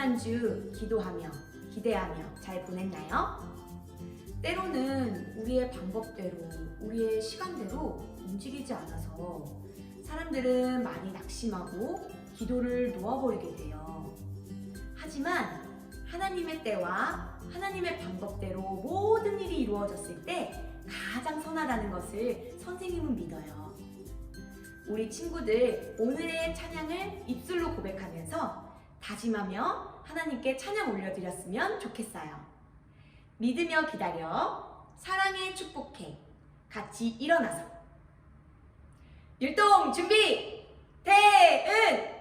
평안한 주 기도하며 기대하며 잘 보냈나요? 때로는 우리의 방법대로 우리의 시간대로 움직이지 않아서 사람들은 많이 낙심하고 기도를 놓아버리게 돼요. 하지만 하나님의 때와 하나님의 방법대로 모든 일이 이루어졌을 때 가장 선하다는 것을 선생님은 믿어요. 우리 친구들 오늘의 찬양을 입술로 고백하면서 다짐하며 하나님께 찬양 올려드렸으면 좋겠어요. 믿으며 기다려. 사랑의 축복해. 같이 일어나서. 율동 준비! 대은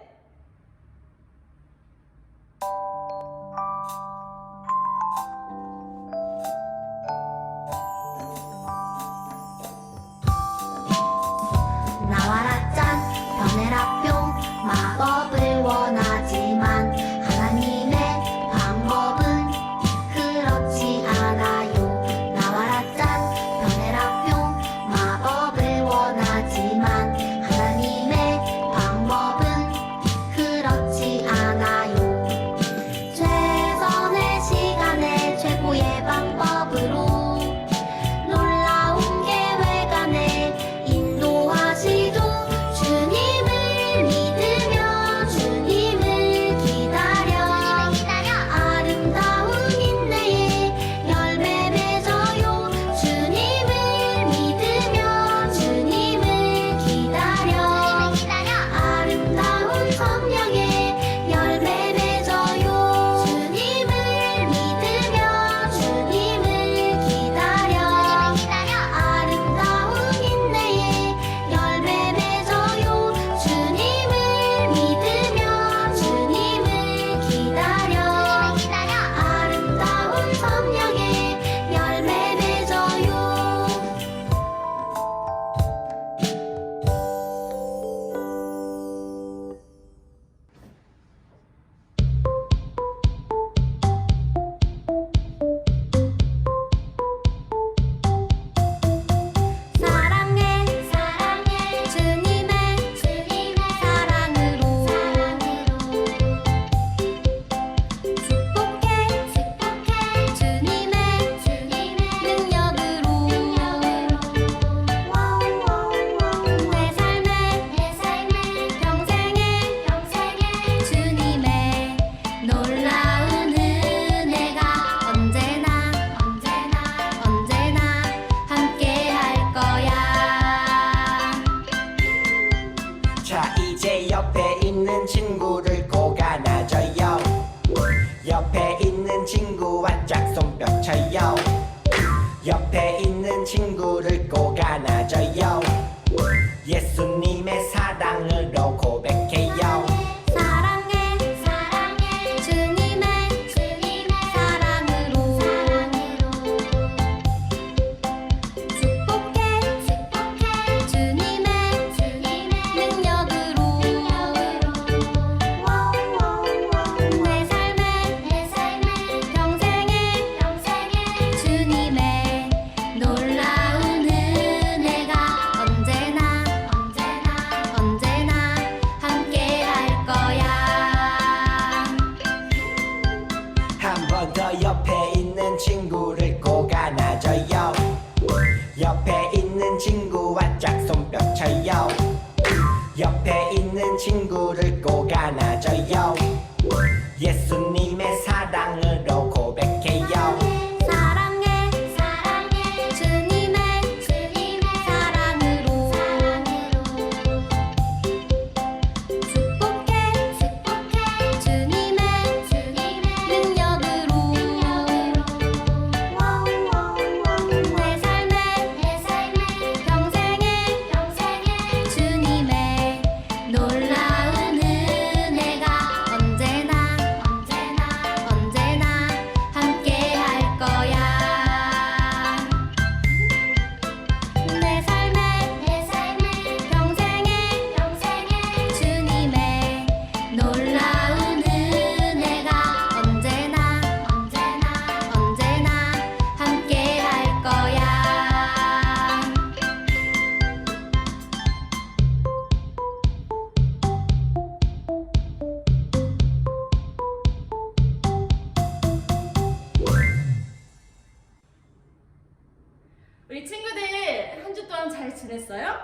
지냈어요?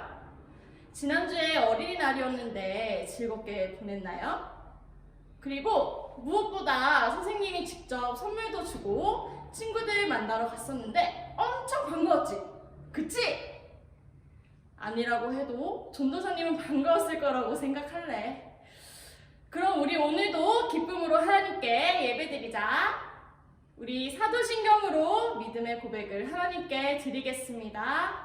지난주에 어린이날이었는데 즐겁게 보냈나요? 그리고 무엇보다 선생님이 직접 선물도 주고 친구들 만나러 갔었는데 엄청 반가웠지? 그치? 아니라고 해도 전도사님은 반가웠을 거라고 생각할래. 그럼 우리 오늘도 기쁨으로 하나님께 예배드리자. 우리 사도신경으로 믿음의 고백을 하나님께 드리겠습니다.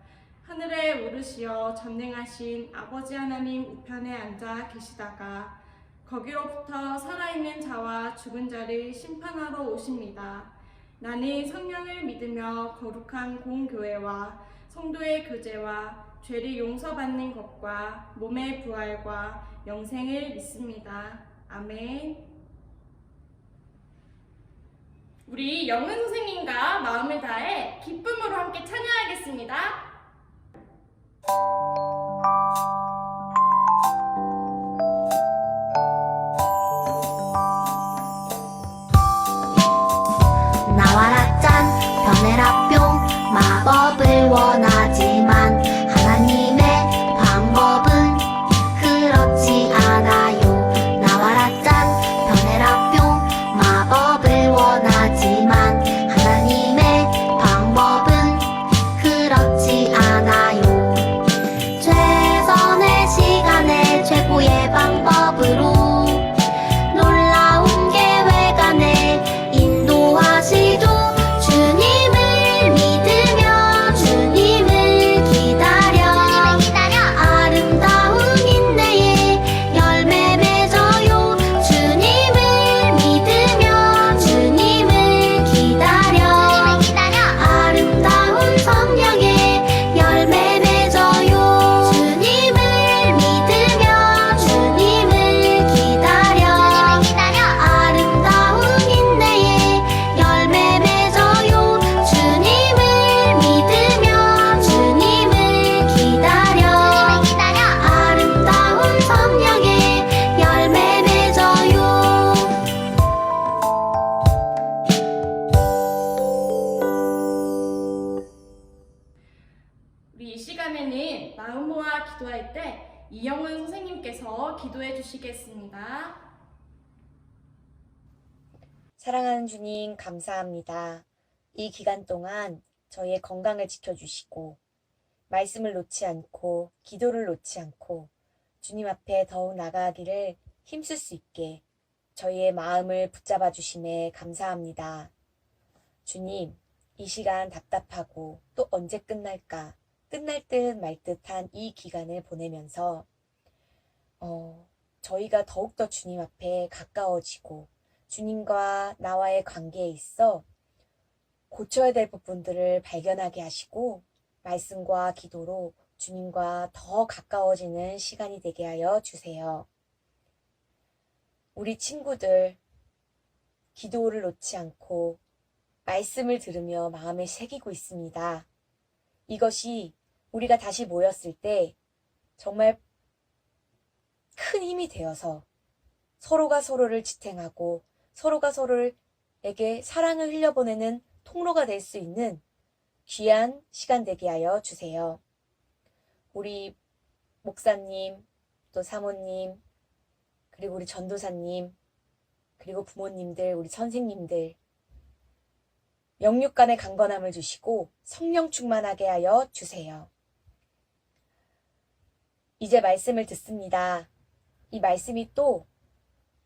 하늘에 오르시어 전능하신 아버지 하나님 우편에 앉아 계시다가 거기로부터 살아있는 자와 죽은 자를 심판하러 오십니다. 나는 성령을 믿으며 거룩한 공교회와 성도의 교제와 죄를 용서받는 것과 몸의 부활과 영생을 믿습니다. 아멘. 우리 영은 선생님과 마음을 다해 기쁨으로 함께 찬양하겠습니다. 나와라 짠 변해라 뿅. 마법을 원하지만 기도해 주시겠습니다. 사랑하는 주님, 감사합니다. 이 기간 동안 저희의 건강을 지켜주시고, 말씀을 놓지 않고, 기도를 놓지 않고, 주님 앞에 더욱 나가기를 힘쓸 수 있게 저희의 마음을 붙잡아 주심에 감사합니다. 주님, 이 시간 답답하고 또 언제 끝날까? 끝날 듯 말 듯한 이 기간을 보내면서, 어, 저희가 더욱더 주님 앞에 가까워지고, 주님과 나와의 관계에 있어 고쳐야 될 부분들을 발견하게 하시고 말씀과 기도로 주님과 더 가까워지는 시간이 되게 하여 주세요. 우리 친구들 기도를 놓지 않고 말씀을 들으며 마음에 새기고 있습니다. 이것이 우리가 다시 모였을 때 정말 큰 힘이 되어서 서로가 서로를 지탱하고 서로가 서로에게 사랑을 흘려보내는 통로가 될 수 있는 귀한 시간 되게 하여 주세요. 우리 목사님, 또 사모님, 그리고 우리 전도사님, 그리고 부모님들, 우리 선생님들, 영육 간의 강건함을 주시고 성령 충만하게 하여 주세요. 이제 말씀을 듣습니다. 이 말씀이 또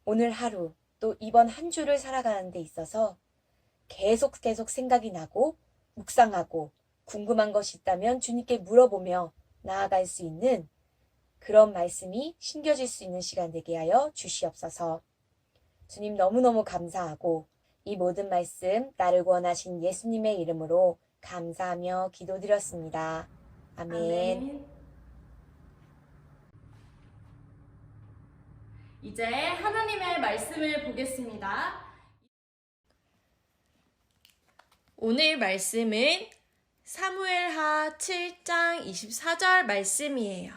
오늘 하루, 또 이번 한 주를 살아가는 데 있어서 계속 계속 생각이 나고 묵상하고 궁금한 것이 있다면 주님께 물어보며 나아갈 수 있는 그런 말씀이 심겨질 수 있는 시간 되게 하여 주시옵소서. 주님 너무너무 감사하고 이 모든 말씀 나를 구원하신 예수님의 이름으로 감사하며 기도드렸습니다. 아멘. 아멘. 이제 하나님의 말씀을 보겠습니다. 오늘 말씀은 사무엘하 7장 24절 말씀이에요.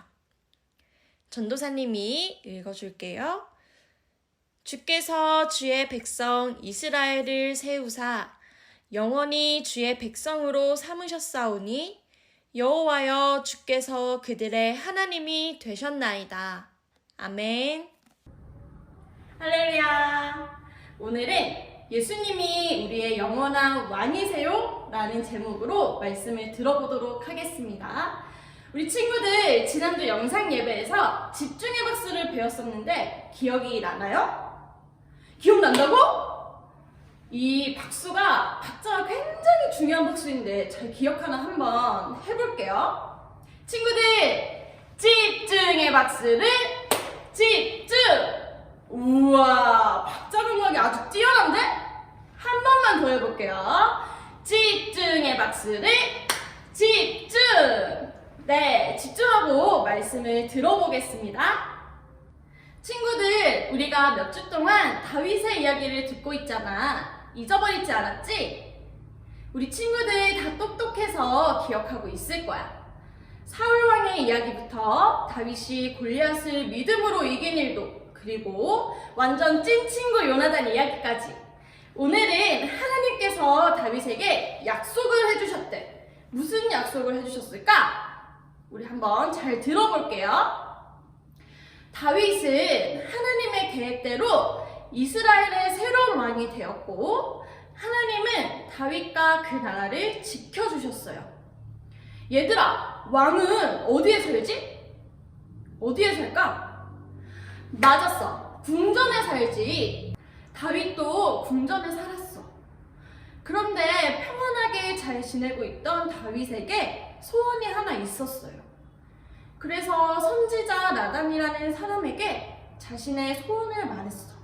전도사님이 읽어줄게요. 주께서 주의 백성 이스라엘을 세우사 영원히 주의 백성으로 삼으셨사오니 여호와여 주께서 그들의 하나님이 되셨나이다. 아멘. 할렐루야. 오늘은 예수님이 우리의 영원한 왕이세요? 라는 제목으로 말씀을 들어보도록 하겠습니다. 우리 친구들 지난주 영상 예배에서 집중의 박수를 배웠었는데 기억이 나나요? 기억난다고? 이 박수가 박자가 굉장히 중요한 박수인데 잘 기억하나 한번 해볼게요. 친구들 집중의 박수를 집중! 우와 박자 감각이 아주 뛰어난데? 한 번만 더 해볼게요. 집중의 박수를 집중! 네, 집중하고 말씀을 들어보겠습니다. 친구들, 우리가 몇 주 동안 다윗의 이야기를 듣고 있잖아. 잊어버리지 않았지? 우리 친구들 다 똑똑해서 기억하고 있을 거야. 사울 왕의 이야기부터 다윗이 골리앗을 믿음으로 이긴 일도 그리고 완전 찐 친구 요나단 이야기까지 오늘은 하나님께서 다윗에게 약속을 해주셨대. 무슨 약속을 해주셨을까? 우리 한번 잘 들어볼게요. 다윗은 하나님의 계획대로 이스라엘의 새로운 왕이 되었고 하나님은 다윗과 그 나라를 지켜주셨어요. 얘들아, 왕은 어디에 살지? 어디에 살까? 맞았어. 궁전에 살지. 다윗도 궁전에 살았어. 그런데 평안하게 잘 지내고 있던 다윗에게 소원이 하나 있었어요. 그래서 선지자 나단이라는 사람에게 자신의 소원을 말했어.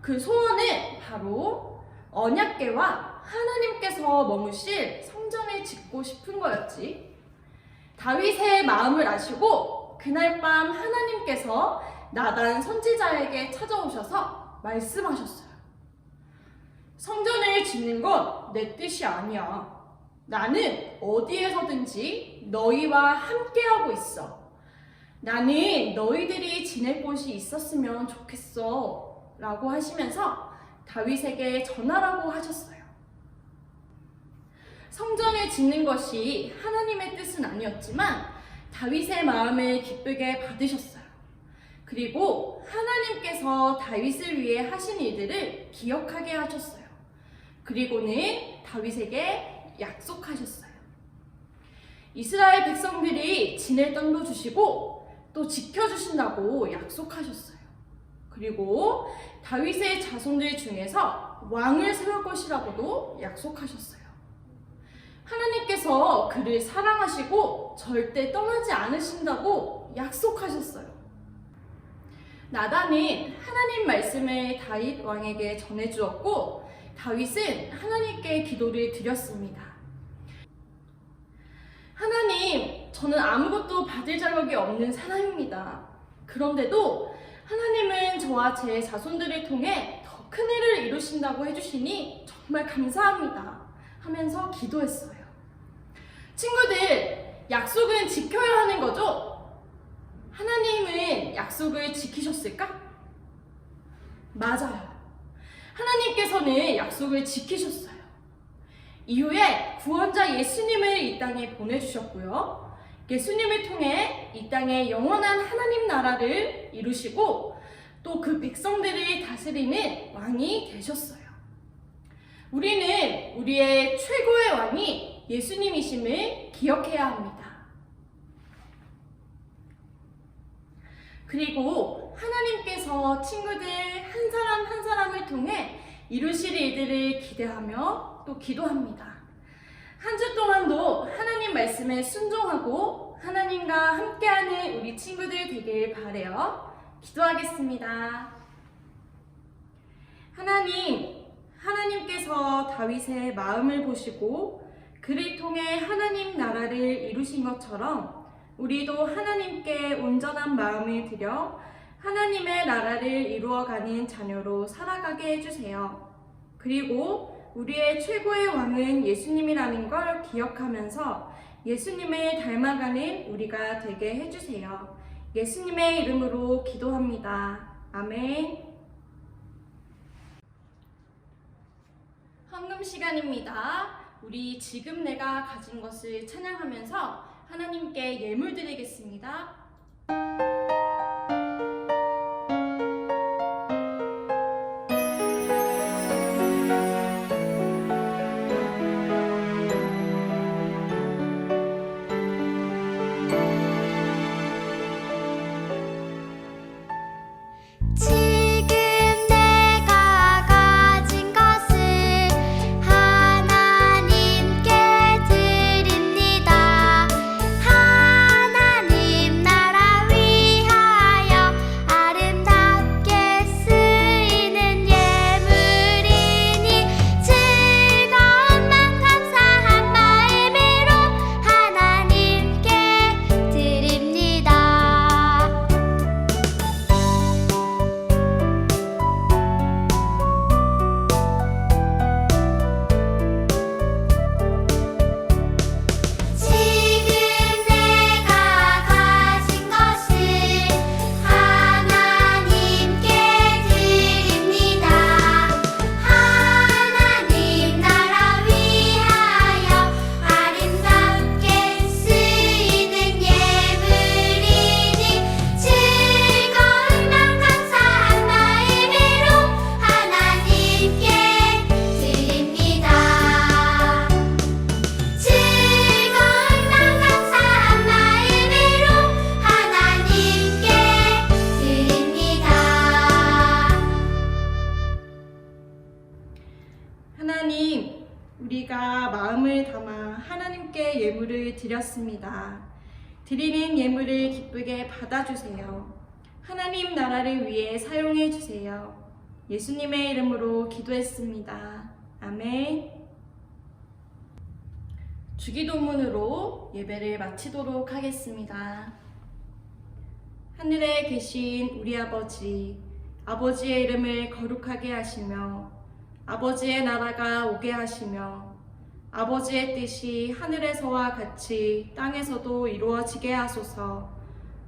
그 소원은 바로 언약계와 하나님께서 머무실 성전을 짓고 싶은 거였지. 다윗의 마음을 아시고 그날 밤 하나님께서 나단 선지자에게 찾아오셔서 말씀하셨어요. 성전을 짓는 건 내 뜻이 아니야. 나는 어디에서든지 너희와 함께하고 있어. 나는 너희들이 지낼 곳이 있었으면 좋겠어. 라고 하시면서 다윗에게 전하라고 하셨어요. 성전을 짓는 것이 하나님의 뜻은 아니었지만 다윗의 마음을 기쁘게 받으셨어요. 그리고 하나님께서 다윗을 위해 하신 일들을 기억하게 하셨어요. 그리고는 다윗에게 약속하셨어요. 이스라엘 백성들이 지낼 땅도 주시고 또 지켜주신다고 약속하셨어요. 그리고 다윗의 자손들 중에서 왕을 세울 것이라고도 약속하셨어요. 하나님께서 그를 사랑하시고 절대 떠나지 않으신다고 약속하셨어요. 나단은 하나님 말씀을 다윗 왕에게 전해 주었고 다윗은 하나님께 기도를 드렸습니다. 하나님, 저는 아무것도 받을 자격이 없는 사람입니다. 그런데도 하나님은 저와 제 자손들을 통해 더 큰 일을 이루신다고 해주시니 정말 감사합니다. 하면서 기도했어요. 친구들, 약속은 지켜야 하는 거죠? 하나님은 약속을 지키셨을까? 맞아요. 하나님께서는 약속을 지키셨어요. 이후에 구원자 예수님을 이 땅에 보내주셨고요. 예수님을 통해 이 땅에 영원한 하나님 나라를 이루시고 또 그 백성들을 다스리는 왕이 되셨어요. 우리는 우리의 최고의 왕이 예수님이심을 기억해야 합니다. 그리고 하나님께서 친구들 한 사람 한 사람을 통해 이루실 일들을 기대하며 또 기도합니다. 한 주 동안도 하나님 말씀에 순종하고 하나님과 함께하는 우리 친구들 되길 바래요. 기도하겠습니다. 하나님, 하나님께서 다윗의 마음을 보시고 그를 통해 하나님 나라를 이루신 것처럼 우리도 하나님께 온전한 마음을 들여 하나님의 나라를 이루어가는 자녀로 살아가게 해주세요. 그리고 우리의 최고의 왕은 예수님이라는 걸 기억하면서 예수님을 닮아가는 우리가 되게 해주세요. 예수님의 이름으로 기도합니다. 아멘. 헌금 시간입니다. 우리 지금 내가 가진 것을 찬양하면서 하나님께 예물 드리겠습니다. 받아주세요. 하나님 나라를 위해 사용해 주세요. 예수님의 이름으로 기도했습니다. 아멘. 주기도문으로 예배를 마치도록 하겠습니다. 하늘에 계신 우리 아버지, 아버지의 이름을 거룩하게 하시며 아버지의 나라가 오게 하시며 아버지의 뜻이 하늘에서와 같이 땅에서도 이루어지게 하소서.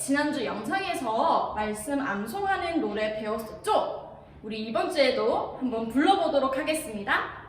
지난주 영상에서 말씀 암송하는 노래 배웠었죠? 우리 이번 주에도 한번 불러보도록 하겠습니다.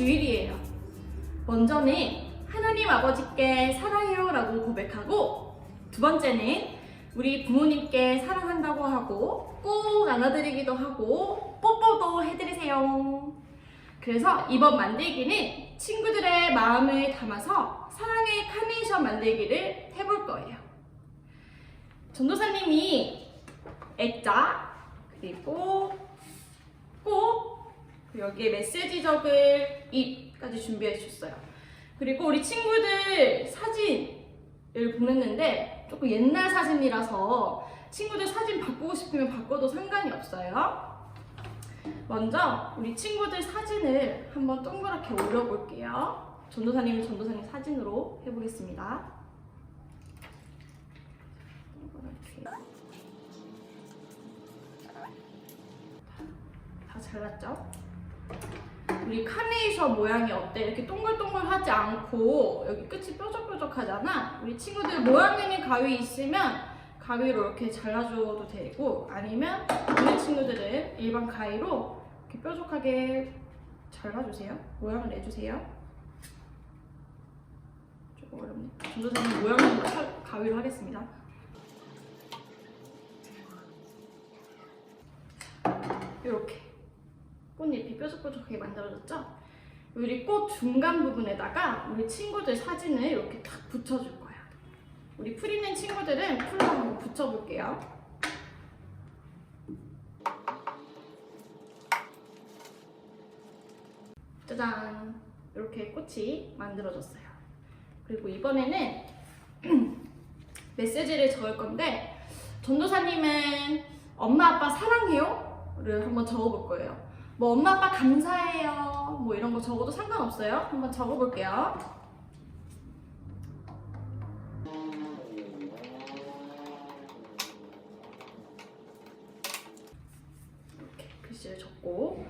주일이에요 먼저는 하나님 아버지께 사랑해요 라고 고백하고 두 번째는 우리 부모님께 사랑한다고 하고 꼭 안아드리기도 하고 뽀뽀도 해드리세요. 그래서 이번 만들기는 친구들의 마음을 담아서 사랑의 카네이션 만들기를 해볼 거예요. 전도사님이 액자 그리고 여기에 메시지 적을 입까지 준비해 주셨어요. 그리고 우리 친구들 사진을 보냈는데 조금 옛날 사진이라서 친구들 사진 바꾸고 싶으면 바꿔도 상관이 없어요. 먼저 우리 친구들 사진을 한번 동그랗게 올려볼게요. 전도사님은 전도사님 사진으로 해보겠습니다. 다 잘랐죠? 우리 카네이션 모양이 어때? 이렇게 동글동글하지 않고 여기 끝이 뾰족뾰족하잖아. 우리 친구들 모양 있는 가위 있으면 가위로 이렇게 잘라줘도 되고 아니면 우리 친구들은 일반 가위로 이렇게 뾰족하게 잘라주세요. 모양을 내주세요. 조금 어렵네. 전도사님 모양을 살- 가위로 하겠습니다. 이렇게 꽃잎이 뾰족뾰족하게 만들어졌죠? 우리 꽃 중간 부분에다가 우리 친구들 사진을 이렇게 탁 붙여줄 거야. 우리 풀 있는 친구들은 풀로 한번 붙여볼게요. 짜잔! 이렇게 꽃이 만들어졌어요. 그리고 이번에는 메시지를 적을 건데 전도사님은 엄마 아빠 사랑해요?를 한번 적어볼 거예요. 뭐 엄마 아빠 감사해요. 뭐 이런 거 적어도 상관없어요. 한번 적어볼게요. 이렇게 글씨를 적고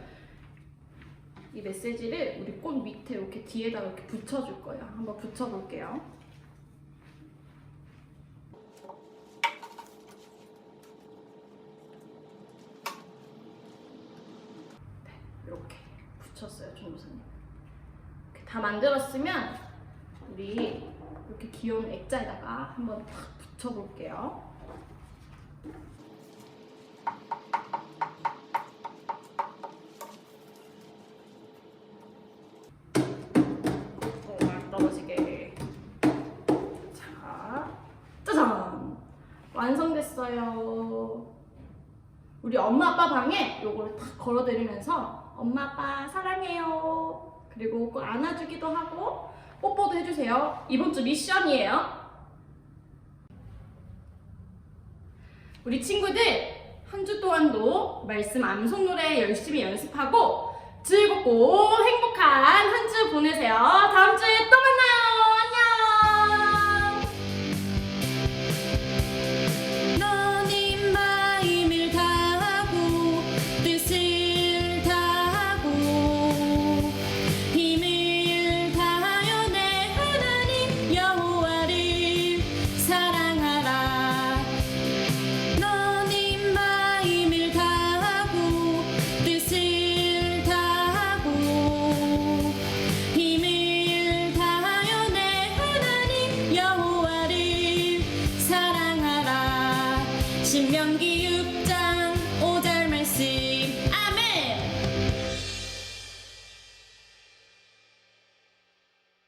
이 메시지를 우리 꽃 밑에 이렇게 뒤에다가 이렇게 붙여줄 거예요. 한번 붙여볼게요. 이렇게 붙였어요, 전도사님. 이렇게 다 만들었으면 우리 이렇게 귀여운 액자에다가 한번 탁 붙여볼게요. 어, 안 떨어지게. 자, 짜잔! 완성됐어요. 우리 엄마 아빠 방에 요걸 탁 걸어드리면서 엄마 아빠 사랑해요. 그리고 꼭 안아주기도 하고 뽀뽀도 해주세요. 이번 주 미션이에요. 우리 친구들 한 주 동안도 말씀 암송 노래 열심히 연습하고 즐겁고 행복한 한 주 보내세요. 다음 주에 또 만나요.